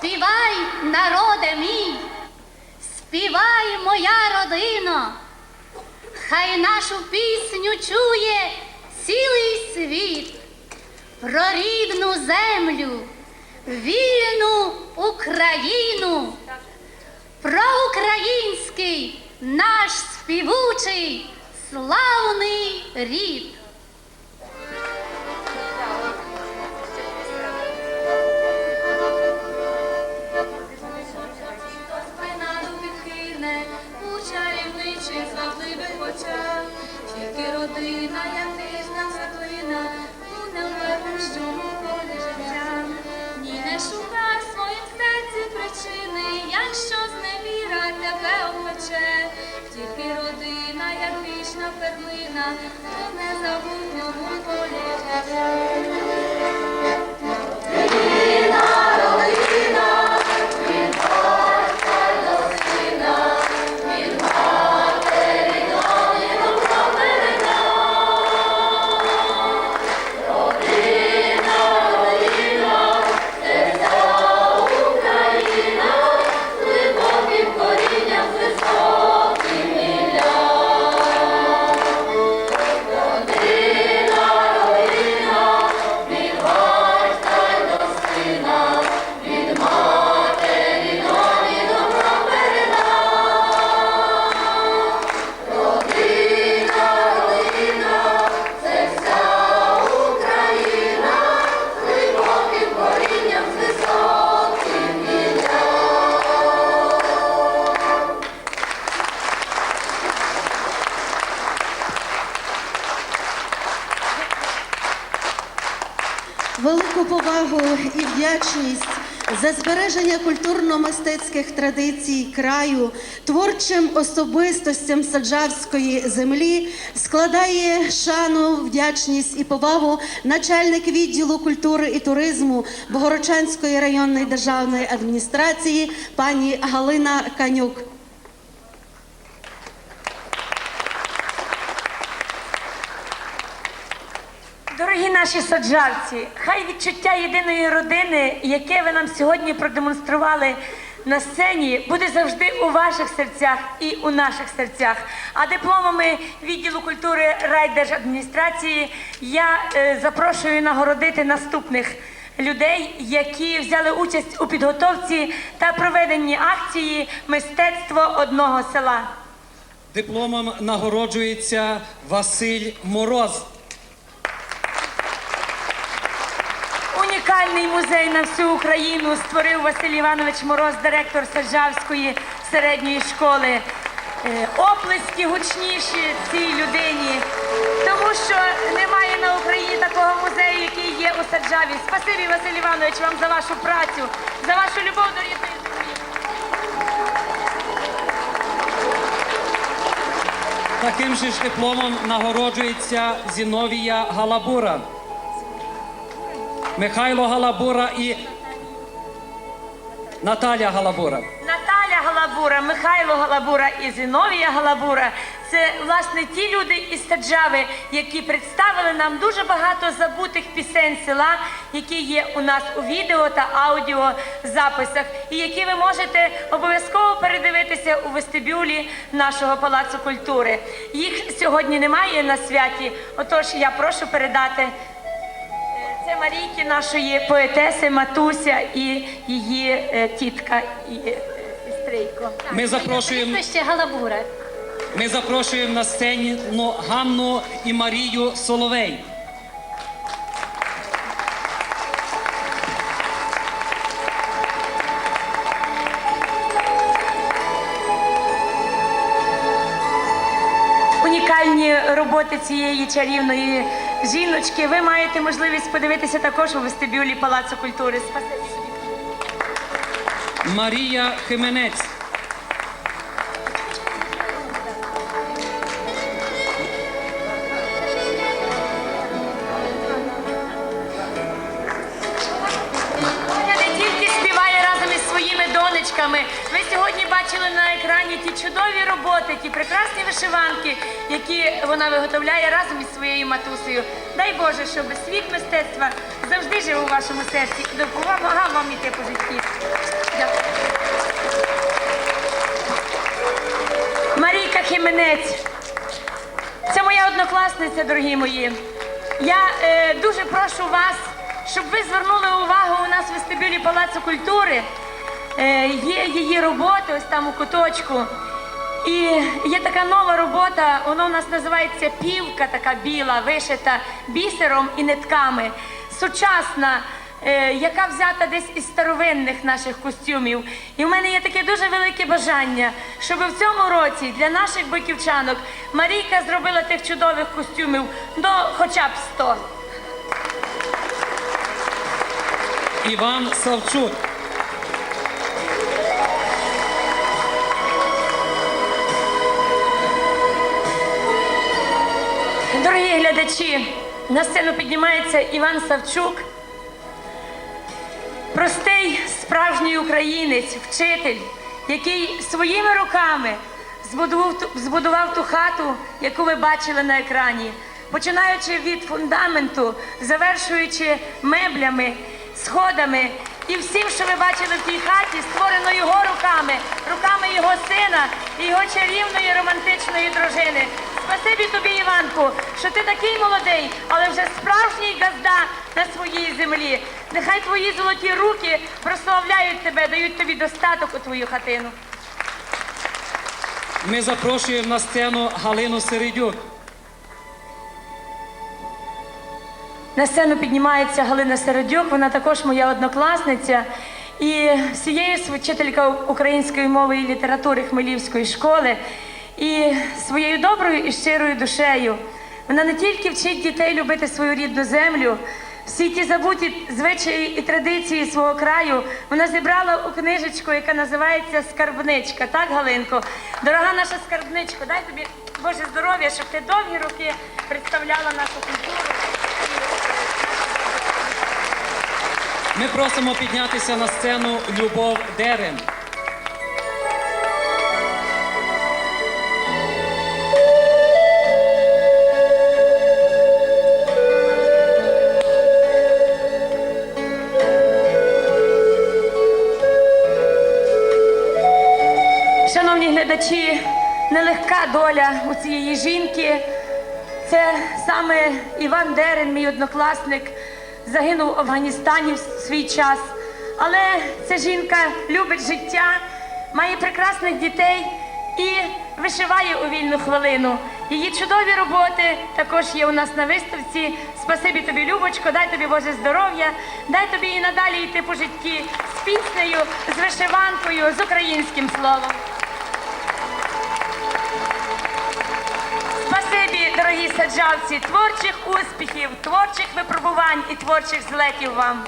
Співай, народе мій, співай, моя родина, хай нашу пісню чує цілий світ про рідну землю, вільну Україну, про український наш співучий славний рід. Тільки я як ніжна світлина, в невмирущому полі життя. Ні, не шукай в своїм серці причини, якщо зневіра тебе опече, тільки родина, як вічна перлина, у незабутньому полі Велику повагу і вдячність за збереження культурно-мистецьких традицій краю, творчим особистостям саджавської землі складає шану, вдячність і повагу начальник відділу культури і туризму Богородчанської районної державної адміністрації пані Галина Канюк. Дорогі наші саджавці, хай відчуття єдиної родини, яке ви нам сьогодні продемонстрували на сцені, буде завжди у ваших серцях і у наших серцях. А дипломами відділу культури райдержадміністрації я е, запрошую нагородити наступних людей, які взяли участь у підготовці та проведенні акції Мистецтво одного села. Дипломом нагороджується Василь Мороз. Унікальний музей на всю Україну створив Василь Іванович Мороз, директор Саджавської середньої школи. Е, Оплески гучніші цій людині, тому що немає на Україні такого музею, який є у Саджаві. Спасибі, Василь Іванович, вам за вашу працю, за вашу любов до рідної землі. Таким же ж дипломом нагороджується Зіновія Галабура. Михайло Галабура і Наталя Галабура. Наталя Галабура, Михайло Галабура і Зіновія Галабура це власне ті люди із Саджави, які представили нам дуже багато забутих пісень села, які є у нас у відео та аудіозаписах, і які ви можете обов'язково передивитися у вестибюлі нашого палацу культури. Їх сьогодні немає на святі. Отож, я прошу передати. Марійки, нашої поетеси, матуся і її е, тітка і е. Ми запрошуємо, Прізвище Галабура. ми запрошуємо на сцену Ганну і Марію Соловей. Унікальні роботи цієї чарівної жіночки. Ви маєте можливість подивитися також у вестибюлі Палацу культури. Спасибі. Марія Хименець. вишиванками. Ви сьогодні бачили на екрані ті чудові роботи, ті прекрасні вишиванки, які вона виготовляє разом із своєю матусею. Дай Боже, щоб світ мистецтва завжди жив у вашому серці і допомагав вам іти по житті. Дякую. Марійка Хіменець. Це моя однокласниця, дорогі мої. Я е, дуже прошу вас, щоб ви звернули увагу у нас в вестибюлі Палацу культури. Е, є її роботи ось там у куточку. І є така нова робота, вона у нас називається півка, така біла, вишита бісером і нитками. Сучасна, е, яка взята десь із старовинних наших костюмів. І в мене є таке дуже велике бажання, щоб в цьому році для наших бойківчанок Марійка зробила тих чудових костюмів до хоча б 100. Іван Савчук. Дорогі глядачі, на сцену піднімається Іван Савчук, простий справжній українець, вчитель, який своїми руками збудував, ту- хату, яку ви бачили на екрані, починаючи від фундаменту, завершуючи меблями, сходами і всім, що ви бачили в тій хаті, створено його руками, руками його сина і його чарівної романтичної дружини. Спасибі тобі, Іванку, що ти такий молодий, але вже справжній газда на своїй землі. Нехай твої золоті руки прославляють тебе, дають тобі достаток у твою хатину. Ми запрошуємо на сцену Галину Середюк. На сцену піднімається Галина Середюк, вона також моя однокласниця. І всією вчителька української мови і літератури Хмелівської школи. І своєю доброю і щирою душею вона не тільки вчить дітей любити свою рідну землю, всі ті забуті звичаї і традиції свого краю вона зібрала у книжечку, яка називається Скарбничка. Так, Галинко? Дорога наша скарбничко, дай тобі Боже здоров'я, щоб ти довгі роки представляла нашу культуру. Ми просимо піднятися на сцену Любов Дерем. Шановні глядачі, нелегка доля у цієї жінки. Це саме Іван Дерен, мій однокласник, загинув в Афганістані в свій час. Але ця жінка любить життя, має прекрасних дітей і вишиває у вільну хвилину. Її чудові роботи також є у нас на виставці. Спасибі тобі, Любочко, дай тобі Боже здоров'я, дай тобі і надалі йти по житті з піснею, з вишиванкою, з українським словом. Дорогі саджавці, творчих успіхів, творчих випробувань і творчих злетів вам.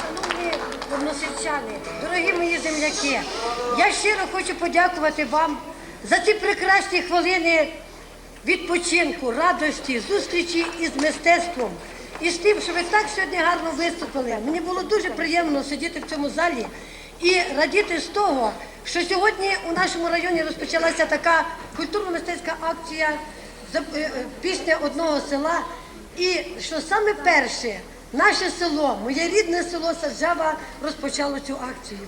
Шановні односельчани, дорогі мої земляки, я щиро хочу подякувати вам за ці прекрасні хвилини відпочинку, радості, зустрічі із мистецтвом. І з тим, що ви так сьогодні гарно виступили. Мені було дуже приємно сидіти в цьому залі і радіти з того, що сьогодні у нашому районі розпочалася така культурно-мистецька акція е, е, пісня одного села. І що саме перше, наше село, моє рідне село Саджава розпочало цю акцію.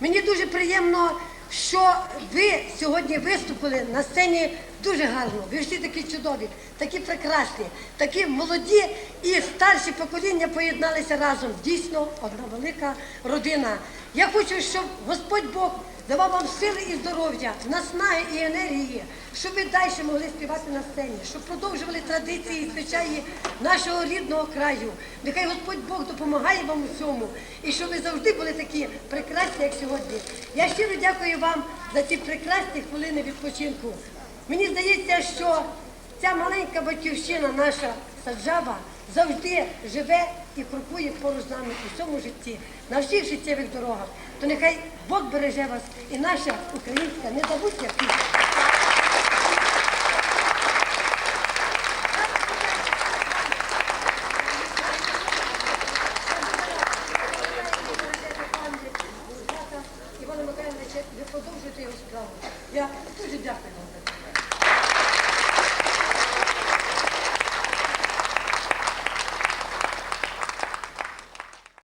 Мені дуже приємно, що ви сьогодні виступили на сцені дуже гарно. Ви всі такі чудові, такі прекрасні, такі молоді і старші покоління поєдналися разом. Дійсно, одна велика родина. Я хочу, щоб Господь Бог давав вам сили і здоров'я, наснаги і енергії, щоб ви далі могли співати на сцені, щоб продовжували традиції і звичаї нашого рідного краю. Нехай Господь Бог допомагає вам у цьому, і щоб ви завжди були такі прекрасні, як сьогодні. Я щиро дякую вам за ці прекрасні хвилини відпочинку. Мені здається, що ця маленька батьківщина, наша саджаба, завжди живе і крокує поруч з нами у всьому житті, на всіх життєвих дорогах. То нехай Бог береже вас і наша українська, не забудьте пісня.